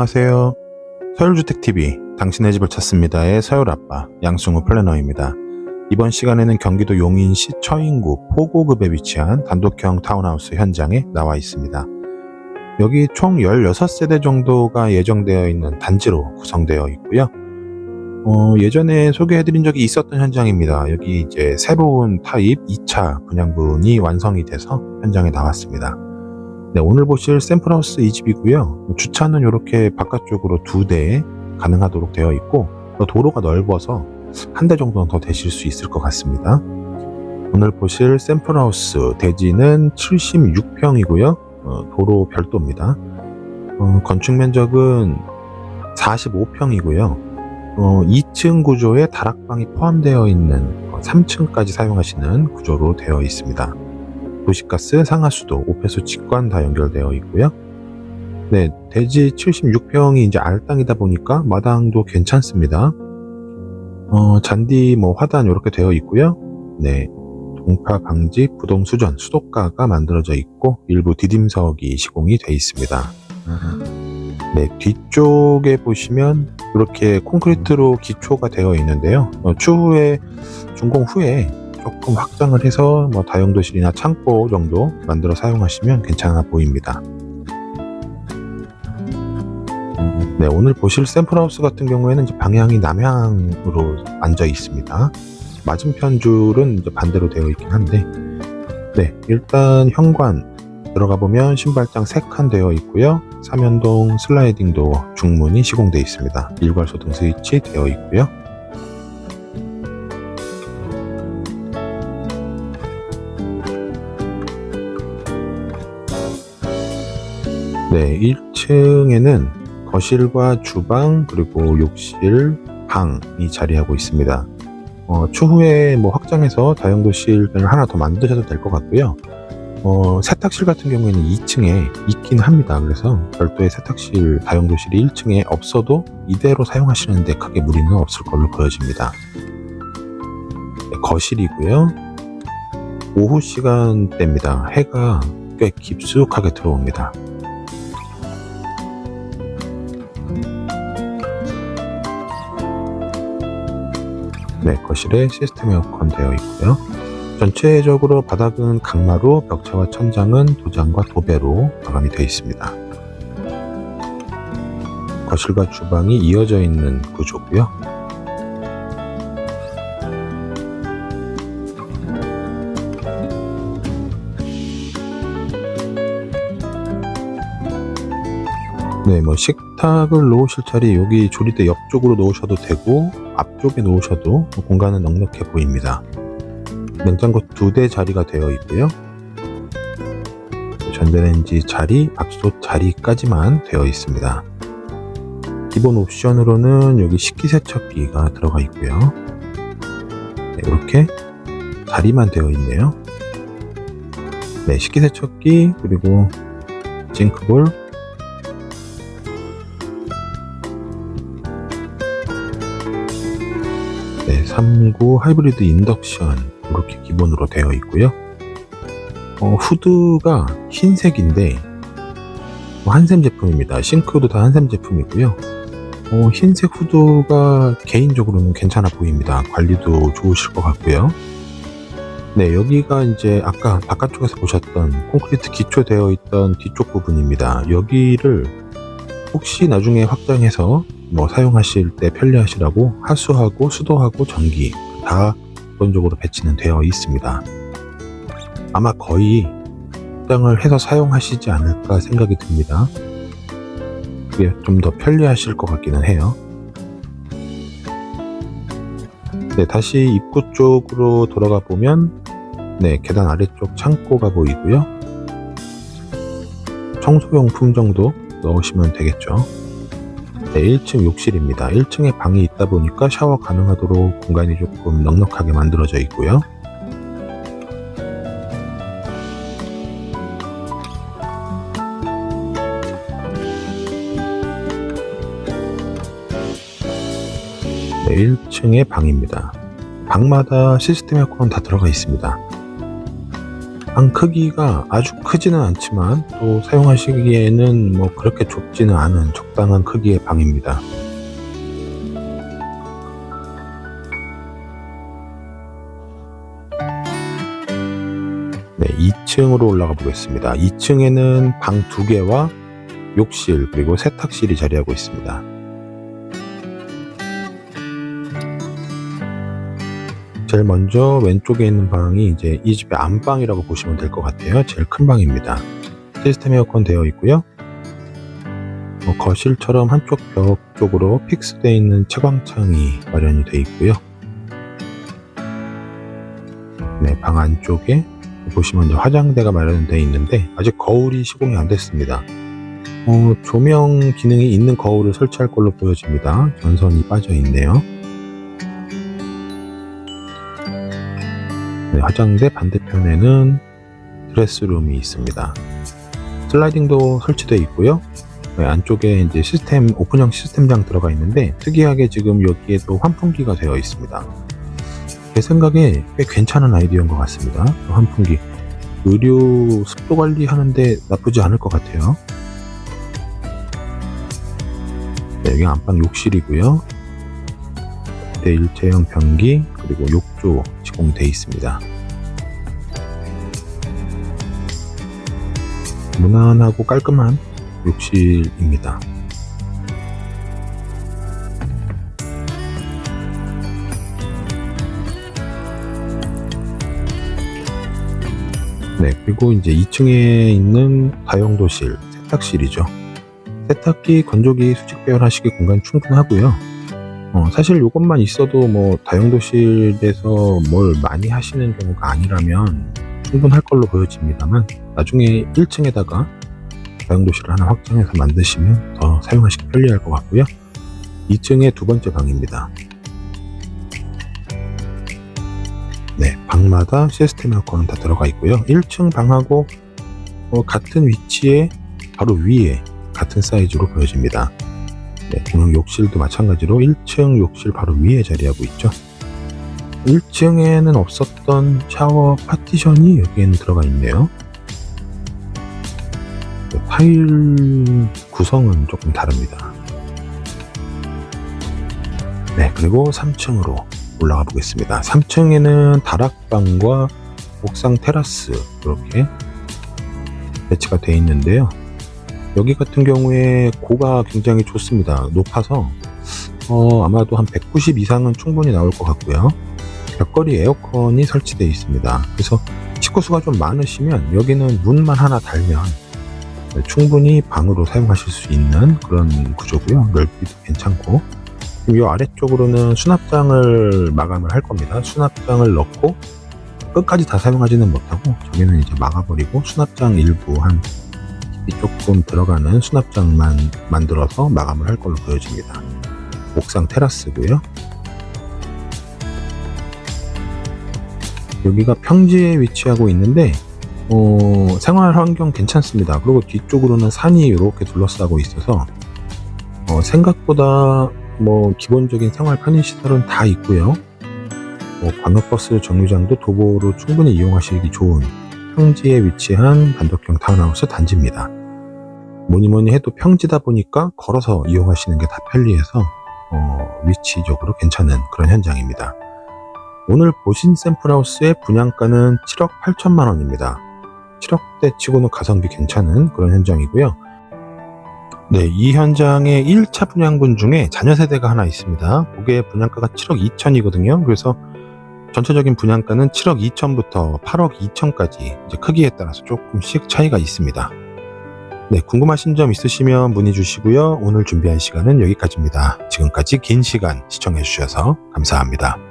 안녕하세요. 서울주택TV, 당신의 집을 찾습니다의 서울아빠, 양승우 플래너입니다. 이번 시간에는 경기도 용인시 처인구 포고급에 위치한 단독형 타운하우스 현장에 나와 있습니다. 여기 총 16세대 정도가 예정되어 있는 단지로 구성되어 있고요. 어, 예전에 소개해드린 적이 있었던 현장입니다. 여기 이제 새로운 타입 2차 분양분이 완성이 돼서 현장에 나왔습니다. 네, 오늘 보실 샘플하우스 이 집이고요. 주차는 이렇게 바깥쪽으로 두 대 가능하도록 되어 있고 또 도로가 넓어서 한 대 정도는 더 되실 수 있을 것 같습니다. 오늘 보실 샘플하우스 대지는 76평이고요. 도로 별도입니다. 어, 건축 면적은 45평이고요. 2층 구조에 다락방이 포함되어 있는 3층까지 사용하시는 구조로 되어 있습니다. 도시가스, 상하수도, 오폐수 직관 다 연결되어 있고요. 네, 대지 76평이 이제 알땅이다 보니까 마당도 괜찮습니다. 어, 잔디 뭐 화단 이렇게 되어 있고요. 네, 동파 방지, 부동 수전, 수도가가 만들어져 있고 일부 디딤석이 시공이 되어 있습니다. 네, 뒤쪽에 보시면 이렇게 콘크리트로 기초가 되어 있는데요. 어, 추후에 준공 후에 조금 확장을 해서 뭐 다용도실이나 창고 정도 만들어 사용하시면 괜찮아 보입니다. 네, 오늘 보실 샘플하우스 같은 경우에는 방향이 남향으로 앉아 있습니다. 맞은편 줄은 이제 반대로 되어 있긴 한데, 네, 일단 현관 들어가 보면 신발장 3칸 되어 있고요. 삼연동 슬라이딩 도어 중문이 시공되어 있습니다. 일괄소 등 스위치 되어 있고요. 네, 1층에는 거실과 주방 그리고 욕실, 방이 자리하고 있습니다. 어, 추후에 뭐 확장해서 다용도실을 하나 더 만드셔도 될 것 같고요. 어, 세탁실 같은 경우에는 2층에 있긴 합니다. 그래서 별도의 세탁실 다용도실이 1층에 없어도 이대로 사용하시는데 크게 무리는 없을 걸로 보여집니다. 네, 거실이고요. 오후 시간대입니다. 해가 꽤 깊숙하게 들어옵니다. 네, 거실에 시스템 에어컨 되어 있고요. 전체적으로 바닥은 강마루, 벽체와 천장은 도장과 도배로 마감이 되어 있습니다. 거실과 주방이 이어져 있는 구조고요. 네, 뭐 식탁을 놓으실 자리 여기 조리대 옆쪽으로 놓으셔도 되고 앞쪽에 놓으셔도 뭐 공간은 넉넉해 보입니다. 냉장고 두 대 자리가 되어 있고요. 전자레인지 자리, 밥솥 자리까지만 되어 있습니다. 기본 옵션으로는 여기 식기세척기가 들어가 있고요. 네, 이렇게 자리만 되어 있네요. 네, 식기세척기 그리고 징크볼 네, 39 하이브리드 인덕션 이렇게 기본으로 되어 있고요. 어, 후드가 흰색인데 뭐 한샘 제품입니다. 싱크도 다 한샘 제품이고요. 어, 흰색 후드가 개인적으로는 괜찮아 보입니다. 관리도 좋으실 것 같고요. 네, 여기가 이제 아까 바깥쪽에서 보셨던 콘크리트 기초되어 있던 뒤쪽 부분입니다. 여기를 혹시 나중에 확장해서 뭐 사용하실 때 편리하시라고 하수하고 수도하고 전기 다 기본적으로 배치는 되어 있습니다. 아마 거의 확장을 해서 사용하시지 않을까 생각이 듭니다. 그게 좀 더 편리하실 것 같기는 해요. 네, 다시 입구 쪽으로 돌아가 보면 네, 계단 아래쪽 창고가 보이고요. 청소용품 정도 넣으시면 되겠죠. 네, 1층 욕실입니다. 1층에 방이 있다 보니까 샤워 가능하도록 공간이 조금 넉넉하게 만들어져 있고요. 네, 1층의 방입니다. 방마다 시스템 에어컨 다 들어가 있습니다. 방 크기가 아주 크지는 않지만 또 사용하시기에는 뭐 그렇게 좁지는 않은 적당한 크기의 방입니다. 네, 2층으로 올라가 보겠습니다. 2층에는 방두 개와 욕실 그리고 세탁실이 자리하고 있습니다. 제일 먼저 왼쪽에 있는 방이 이제 이 집의 안방이라고 보시면 될 것 같아요. 제일 큰 방입니다. 시스템 에어컨 되어 있고요. 뭐 거실처럼 한쪽 벽 쪽으로 픽스되어 있는 채광창이 마련이 되어 있고요. 네, 방 안쪽에 보시면 이제 화장대가 마련되어 있는데 아직 거울이 시공이 안 됐습니다. 어, 조명 기능이 있는 거울을 설치할 걸로 보여집니다. 전선이 빠져 있네요. 네, 화장대 반대편에는 드레스룸이 있습니다. 슬라이딩도 설치되어 있고요. 네, 안쪽에 이제 시스템 오픈형 시스템장 들어가 있는데 특이하게 지금 여기에 또 환풍기가 되어 있습니다. 제 생각에 꽤 괜찮은 아이디어인 것 같습니다. 환풍기 의류 습도 관리하는데 나쁘지 않을 것 같아요. 네, 여기 안방 욕실이고요. 네, 일체형 변기 그리고 욕조 시공되어 있습니다. 무난하고 깔끔한 욕실입니다. 네, 그리고 이제 2층에 있는 다용도실, 세탁실이죠. 세탁기, 건조기, 수직 배열하시기 공간 충분하고요. 어, 사실 이것만 있어도 뭐 다용도실에서 뭘 많이 하시는 경우가 아니라면 충분할 걸로 보여집니다만 나중에 1층에다가 다용도실을 하나 확장해서 만드시면 더 사용하시기 편리할 것 같고요. 2층의 두 번째 방입니다. 네, 방마다 시스템 에어컨은 다 들어가 있고요. 1층 방하고 어, 같은 위치에 바로 위에 같은 사이즈로 보여집니다. 네, 공용 욕실도 마찬가지로 1층 욕실 바로 위에 자리하고 있죠. 1층에는 없었던 샤워 파티션이 여기에는 들어가 있네요. 네, 타일 구성은 조금 다릅니다. 네, 그리고 3층으로 올라가 보겠습니다. 3층에는 다락방과 옥상 테라스 이렇게 배치가 되어 있는데요. 여기 같은 경우에 고가 굉장히 좋습니다. 높아서 어, 아마도 한 190 이상은 충분히 나올 것 같고요. 벽걸이 에어컨이 설치되어 있습니다. 그래서 식구수가 좀 많으시면 여기는 문만 하나 달면 충분히 방으로 사용하실 수 있는 그런 구조고요. 넓이도 괜찮고 이 아래쪽으로는 수납장을 마감을 할 겁니다. 수납장을 넣고 끝까지 다 사용하지는 못하고 저기는 이제 막아버리고 수납장 일부 한 조금 들어가는 수납장만 만들어서 마감을 할 걸로 보여집니다. 옥상 테라스고요. 여기가 평지에 위치하고 있는데 어, 생활 환경 괜찮습니다. 그리고 뒤쪽으로는 산이 이렇게 둘러싸고 있어서 어, 생각보다 뭐 기본적인 생활 편의 시설은 다 있고요. 뭐 광역버스 정류장도 도보로 충분히 이용하시기 좋은 평지에 위치한 단독형 타운하우스 단지입니다. 뭐니 뭐니 해도 평지다 보니까 걸어서 이용하시는 게 다 편리해서 어, 위치적으로 괜찮은 그런 현장입니다. 오늘 보신 샘플하우스의 분양가는 7억 8천만 원입니다. 7억대 치고는 가성비 괜찮은 그런 현장이고요. 네, 이 현장의 1차 분양분 중에 자녀 세대가 하나 있습니다. 그게 분양가가 7억 2천이거든요. 그래서 전체적인 분양가는 7억 2천부터 8억 2천까지 이제 크기에 따라서 조금씩 차이가 있습니다. 네, 궁금하신 점 있으시면 문의 주시고요. 오늘 준비한 시간은 여기까지입니다. 지금까지 긴 시간 시청해 주셔서 감사합니다.